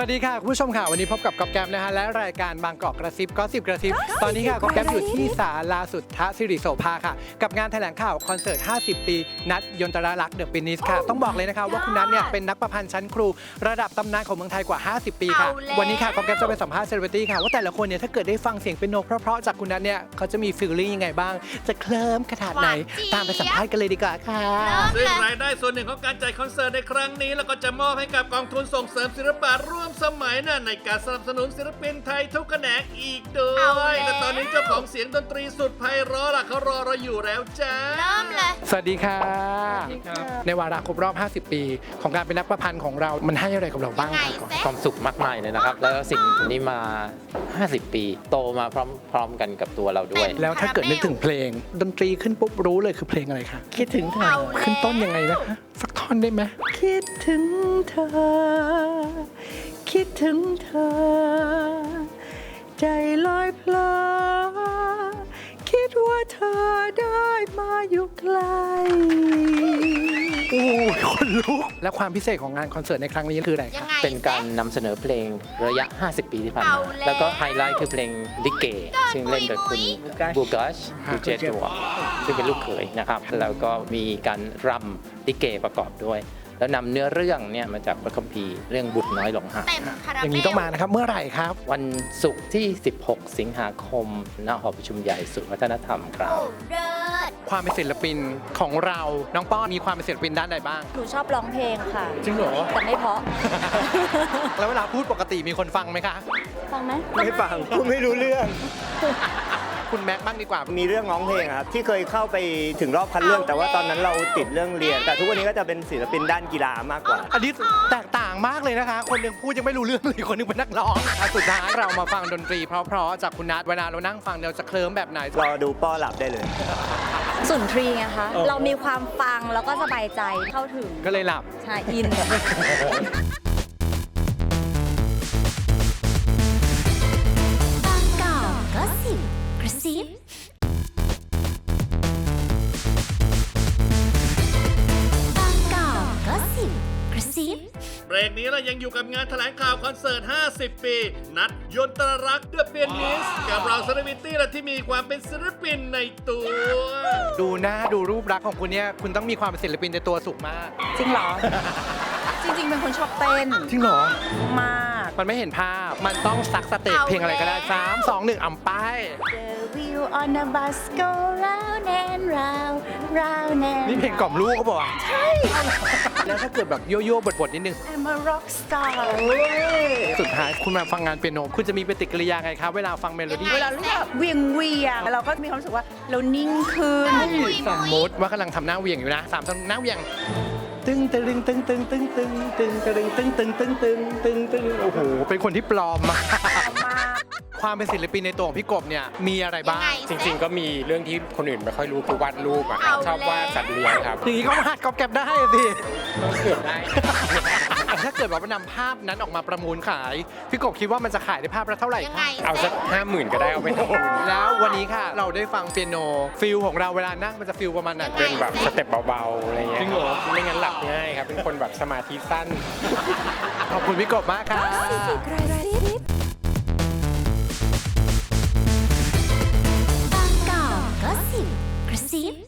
วัสดีค่ะ คุณผู้ชมค่ะ วันนี้พบกับก๊อฟแก๊ปนะคะและรายการบางกอกกระซิบก็สิบกระซิบ ตอนนี้ค่ะก๊อฟแก๊ปอยู่ที่ศาลาสุทธสิริโสภาค่ะ กับงานแถลงข่าวคอนเสิร์ต 50 ปี นัดยนตรารักษ์เดอะปินิสค่ะ ต้องบอกเลยนะคะว่าคุณนัทเนี่ยเป็นนักประพันธ์ชั้นครู ระดับตำนานของเมืองไทยกว่า 50 ปีค่ะเอาแล้ววันนี้ค่ะก๊อฟแก๊ปจะไปสัมภาษณ์เซเลบริตี้ค่ะว่าแต่ละคนเนี่ยถ้าเกิดได้ฟังเสียงเป็นโนเพราะๆจากคุณนัทเนี่ยเขาจะมีฟีลลิ่งยังไงบ้าง จะเคลิ้มขนาดไหนตามไปสัมภาษณ์กันเลยดีกว่าค่ะซึ่งรายได้ส่วนหนึ่งของการจัดคอนเสิร์ตในครั้งนี้ แล้วก็จะมอบให้กับกองทุนส่งเสริมศิลปะร่วมสมัยน่ะในการสนับสนุนศิลปินไทยทุกแขนงอีกด้เอาวยแล้วและตอนนี้เจ้าของเสียงดนตรีสุดไพเราะล่ะเขารอเราอยู่แล้วจ้าเริ่มเลยสวัสดีค่ะ ในวาระครบรอบ 50 ปี ของการเป็นนักประพันธ์ของเรา มันให้อะไรกับเราบ้างไงคะเซ็ความสุขมากมายเลยนะครับ แล้วสิ่งนี้มา 50 ปี โตมาพร้อมพร้อมกันกับตัวเราด้วย แล้วถ้าเกิดนึกถึงเพลง ดนตรีขึ้นปุ๊บรู้เลยคือเพลงอะไรคะคิดถึงเธอเอาแล้วขึ้นต้นยังไงนะคะสักท่อนได้ไหมคิดถึงเธอ คิดถึงเธอ ใจลอยเพลอคิดว่าเธอได้มาอยู่ไกล โอ้ยคนลุก และความพิเศษของงานคอนเสิร์ตในครั้งนี้คืออะไรยัคะงไงเป็นการนำเสนอเพลงระยะ 50 ปีที่ผ่านเอามาแล้ว แล้วก็ไฮไลท์คือเพลงลิเก ซึ่งเล่นโดยคุณมุยบูกัชบูเจตัวซึ่งเป็นลูกเขยนะครับ แล้วก็มีการรำลิเกประกอบด้วย แล้วนำเนื้อเรื่องเนี่ยมาจากพระคัมภีร์เรื่องบุตรน้อยหลงหายเต็มคาราเบลอย่างนี้ต้องมานะครับ เมื่อไหร่ครับ วันศุกร์ที่ 16 สิงหาคมณหอประชุมใหญ่ศูนย์วัฒนธรรมครับโอ้เลิศความเป็นศิลปินของเราน้องป้อนมีความเป็นศิลปินด้านใดบ้างหนูชอบร้องเพลงค่ะ จริงเหรอ แต่ไม่เพราะ แล้วเวลาพูดปกติมีคนฟังไหมคะ ฟังไหม ไม่ฟังพูดไม่รู้เรื่อง คุณแม็กซ์บ้างดีกว่า มีเรื่องร้องเพลงอะครับที่เคยเข้าไปถึงรอบคัดเลือกแต่ว่าตอนนั้นเราติดเรื่องเรียน แต่ทุกวันนี้ก็จะเป็นศิลปินด้านกีฬามากกว่า อันนี้แตกต่างมากเลยนะคะ คนหนึ่งพูดยังไม่รู้เรื่องเลยคนหนึงเป็นนักร้องอะสุดท้ายเรามาฟังดนตรีเพราะๆจากคุณนัทเวลาเรานั่งฟังเราจะเคลิ้มแบบไหน รอดูป้อหลับได้เลย สุนทรีไงคะเรามีความฟังแล้วก็สบายใจเข้าถึง ก็เลยหลับ ใช่ อิน เบรกนี้เรายังอยู่กับงานแถลงข่าวคอนเสิร์ต 50 ปี นัดยนตรรักษ์เดอะเปียนิสกับเราเซเลบริตี้และที่มีความเป็นศิลปินในตัว ดูหน้าดูรูปลักษณ์ของคุณเนี่ย คุณต้องมีความเป็นศิลปินในตัวสูงมาก จริงเหรอ จริง ๆ เป็นคนชอบเต้นจริงเหรอ มาก มันไม่เห็นภาพ มันต้องซักสเต็ปเอาเพลงอะไรก็ได้แล้ว สามสองหนึ่งอ่ำป้าย The wheel on the bus go round and round round and นี่เพลงกล่อมลูกก็บอกว่า ใช่ แล้วถ้าเกิดแบบโยโย่บทๆนิดนึง I'm a rock star สุดท้ายคุณมาฟังงานเปียโน คุณจะมีปฏิกิริยาไงครับเวลาฟังเมโลดี้เวลารู้แบบเวียงเวียงเราก็มีความรู้สึกว่าเรานิ่งขึ้นมุยสมมุมยติว่ากำลังทำหน้าเหวี่ยงอยู่นะสามทำหน้าเหวี่ยงตึงตึงตึงตึงตึงตึงตึงตึงตึงตึงตึงตึงตึงตึงโอ้โหเป็นคนที่ปลอมมาก ความเป็นศิลปินในตัวของพี่กบเนี่ยมีอะไรยับ้างงไงจริงๆ ก็มีเรื่องที่คนอื่นไม่ค่อยรู้คือวาดรูปอะเอาชอบวาดสัตว์เลี้ยงครับอย่างนี้ก็วาดกอบแก็บได้อะสิก็เกือบได้ ถ้าเกิดว่ามันนำภาพนั้นออกมาประมูลขาย พี่กบคิดว่ามันจะขายได้ภาพละเท่าไหร่ยังคะไงเอาสักห้าหมื่นก็ได้เอาไปทำบุญแล้ววันนี้ค่ะ เราได้ฟังเปียโนฟิลของเราเวลานั่งมันจะฟิลประมาณไหนเป็นแบบสเต็ปเบาๆอะไรเงี้ยจริงเหรอไม่งั้นหลับง่ายครับเป็นคนแบบสมาธิสั้นขอบคุณพี่กบมากค่ะ Proceed.